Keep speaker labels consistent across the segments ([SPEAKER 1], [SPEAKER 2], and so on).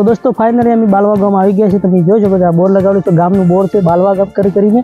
[SPEAKER 1] તો દોસ્તો ફાઇનલી અમે બાલવા ગામ આવી ગયા છે તમે જોઈ શકો બોર્ડ લગાવેલું છે. ગામનું બોર છે, બાલવા ગામ કરી કરીને.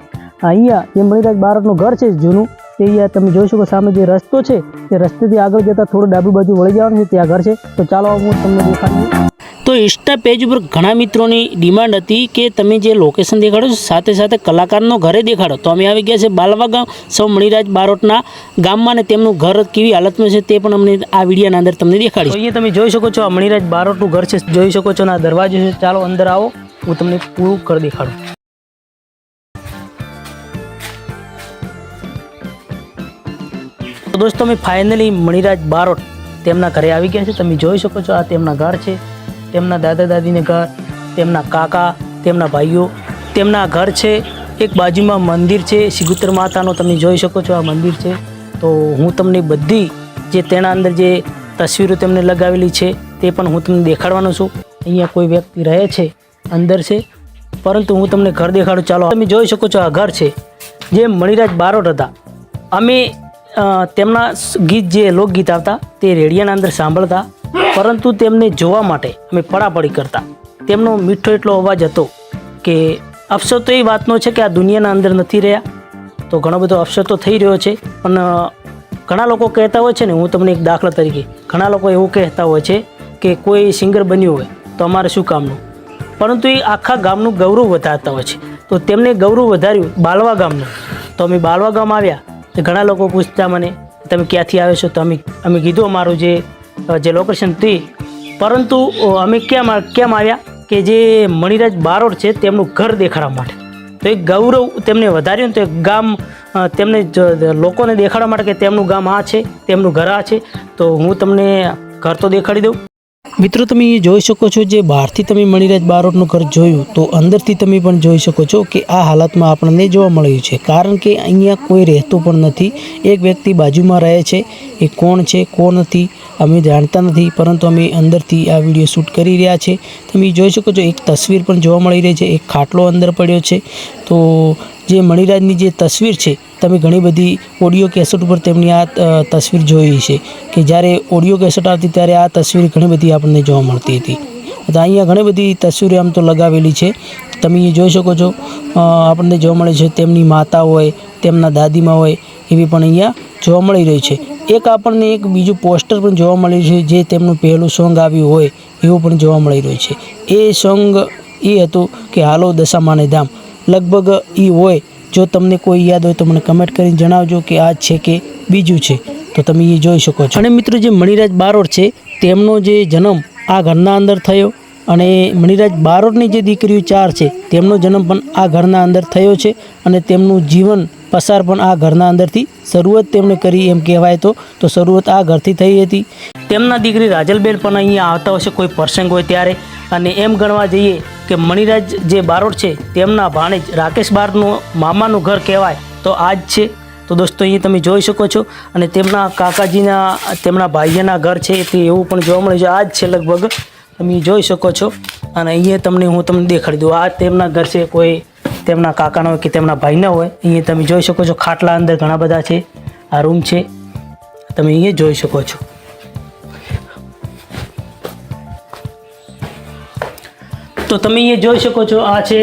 [SPEAKER 1] અહીંયા જે મણિરાજ બારોટનું ઘર છે, જૂનું, તે અહીંયા તમે જોઈ શકો સામે જે રસ્તો છે, તે રસ્તેથી આગળ જતાં થોડું ડાબી બાજુ વળી જવાનું છે, ત્યાં ઘર છે. તો ચાલો હું તમને દેખાડું તો ઇન્સ્ટા પેજ ઉપર ઘણા મિત્રોની ડિમાન્ડ હતી કે તમે જે લોકેશન દેખાડો છો, સાથે સાથે કલાકારનો ઘરે દેખાડો. તો અમે આવી ગયા છે બાલવા ગામ, સૌ મણિરાજ બારોટના ગામમાં ને તેમનું ઘર કેવી હાલતમાં છે તે પણ અમને આ વિડીયાના અંદર તમને દેખાડી અહીંયા તમે જોઈ શકો છો આ મણિરાજ બારોટનું ઘર છે. જોઈ શકો છો આ દરવાજો છે. ચાલો અંદર આવો, હું તમને પૂરું ઘર દેખાડું. તો દોસ્તો, અમે ફાઇનલી મણિરાજ બારોટ તેમના ઘરે આવી ગયા છે તમે જોઈ શકો છો આ તેમના ઘર છે. તેમના દાદા દાદીને ઘર, તેમના કાકા, તેમના ભાઈઓ, તેમના ઘર છે, એક બાજુમાં મંદિર છે સિગુતર માતાનો તમે જોઈ શકો છો આ મંદિર છે. તો હું તમને બધી જે તેના અંદર જે તસવીરો તેમને લગાવેલી છે, તે પણ હું તમને દેખાડવાનો છું. અહીંયા કોઈ વ્યક્તિ રહે છે, અંદર છે, પરંતુ હું તમને ઘર દેખાડું. ચાલો, તમે જોઈ શકો છો આ ઘર છે, જે મણિરાજ બારોટ હતા. અમે તેમના ગીત જે લોકગીત આવતા, તે રેડિયાના અંદર સાંભળતા પરંતુ તેમને જોવા માટે અમે પડાપડી કરતા. તેમનો મીઠો એટલો અવાજ હતો કે અફસોસ તો એ વાતનો છે કે આ દુનિયાના અંદર નથી રહ્યા. તો ઘણો બધો અફસોસ તો થઈ રહ્યો છે. પણ ઘણા લોકો કહેતા હોય છે ને, હું તમને એક દાખલા તરીકે, ઘણા લોકો એવું કહેતા હોય છે કે કોઈ સિંગર બન્યું હોય, તો અમારે શું કામનું? પરંતુ એ આખા ગામનું ગૌરવ વધારતા હોય છે. તો તેમને ગૌરવ વધાર્યું બાલવા ગામનું. તો અમે બાલવા ગામ આવ્યા. તો ઘણા લોકો પૂછતા મને, તમે ક્યાંથી આવ્યો છો? તો અમે અમે કીધું, અમારું જે જે લોકેશન હતી. પરંતુ અમે કેમ કેમ આવ્યા કે જે મણિરાજ બારોટ છે, તેમનું ઘર દેખાડવા માટે. તો એક ગૌરવ તેમને વધાર્યું તો એક ગામ તેમને લોકોને દેખાડવા માટે કે તેમનું ગામ આ છે, તેમનું ઘર આ છે. તો હું તમને ઘર તો દેખાડી દઉં. મિત્રો, તમે એ જોઈ શકો છો જે બહારથી તમે મણિરાજ બારોટનું ઘર જોયું, તો અંદરથી તમે પણ જોઈ શકો છો કે આ હાલતમાં આપણને જોવા મળ્યું છે. કારણ કે અહીંયા કોઈ રહેતું પણ નથી. એક વ્યક્તિ બાજુમાં રહે છે. એ કોણ છે, કોણ નથી, અમે જાણતા નથી, પરંતુ અમે અંદરથી આ વીડિયો શૂટ કરી રહ્યા છે. તમે જોઈ શકો છો, એક તસવીર પણ જોવા મળી રહી છે. એક ખાટલો અંદર પડ્યો છે. તો જે મણિરાજની જે તસવીર છે, તમે ઘણી બધી ઓડિયો કેસેટ ઉપર તેમની આ તસવીર જોઈ છે કે જ્યારે ઓડિયો કેસેટ આવતી ત્યારે આ તસવીર ઘણી બધી આપણને જોવા મળતી હતી. તો અહીંયા ઘણી બધી તસવીરો આમ તો લગાવેલી છે. તમે એ જોઈ શકો છો. આપણને જોવા મળે છે તેમની માતા હોય, તેમના દાદીમાં હોય, એવી પણ અહીંયા જોવા મળી રહી છે. એક આપણને એક બીજું પોસ્ટર પણ જોવા મળ્યું છે જે તેમનું પહેલું સોંગ આવ્યું હોય, એવું પણ જોવા મળી રહ્યું છે. એ સોંગ એ હતું કે, હાલો દશામાને ધામ. લગભગ એ હોય. જો તમને કોઈ યાદ હોય તો મને કમેન્ટ કરીને જણાવજો કે આ છે કે બીજું છે. તો તમે એ જોઈ શકો છો. અને મિત્રો જે મણિરાજ બારોટ છે, તેમનો જે જન્મ આ ઘરના અંદર થયો અને મણિરાજ બારોટની જે દીકરીઓ ચાર છે, તેમનો જન્મ પણ આ ઘરના અંદર થયો છે અને તેમનું જીવન પસાર પણ આ ઘરના અંદરથી શરૂઆત તેમણે કરી એમ કહેવાય તો તો શરૂઆત આ ઘરથી થઈ હતી. તેમના દીકરી રાજલબેન પણ અહીંયા આવતા હશે, કોઈ પ્રસંગ હોય ત્યારે. અને એમ ગણવા જઈએ કે મણિરાજ જે બારોટ છે, તેમના ભાણેજ રાકેશ બારનું મામાનું ઘર કહેવાય, તો આ જ છે. તો દોસ્તો અહીં તમે જોઈ શકો છો. અને તેમના કાકાજીના, તેમના ભાઈઓના ઘર છે, તે એવું પણ જોવા મળે છે. આ જ છે લગભગ. તમે જોઈ શકો છો. અને અહીંયા તમને હું તમને દેખાડી દઉં. આ તેમના ઘર છે, કોઈ તેમના કાકાના હોય કે તેમના ભાઈના હોય. અહીંયા તમે જોઈ શકો છો, ખાટલા અંદર ઘણા બધા છે. આ રૂમ છે. તમે અહીંયા જોઈ શકો છો. તો તમે અહીંયા જોઈ શકો છો, આ છે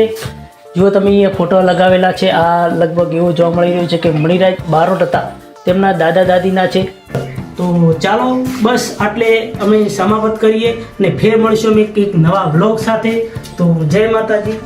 [SPEAKER 1] જો તમે અહીંયા ફોટો લગાવેલા છે, આ લગભગ એવું જોવા મળી રહ્યું છે કે મણિરાજ બારોટ હતા, તેમના દાદા દાદીના છે. તો ચાલો બસ આટલે અમે સમાપ્ત કરીએ અને ફેર મળીશું અમે એક નવા બ્લોગ સાથે. તો જય માતાજી.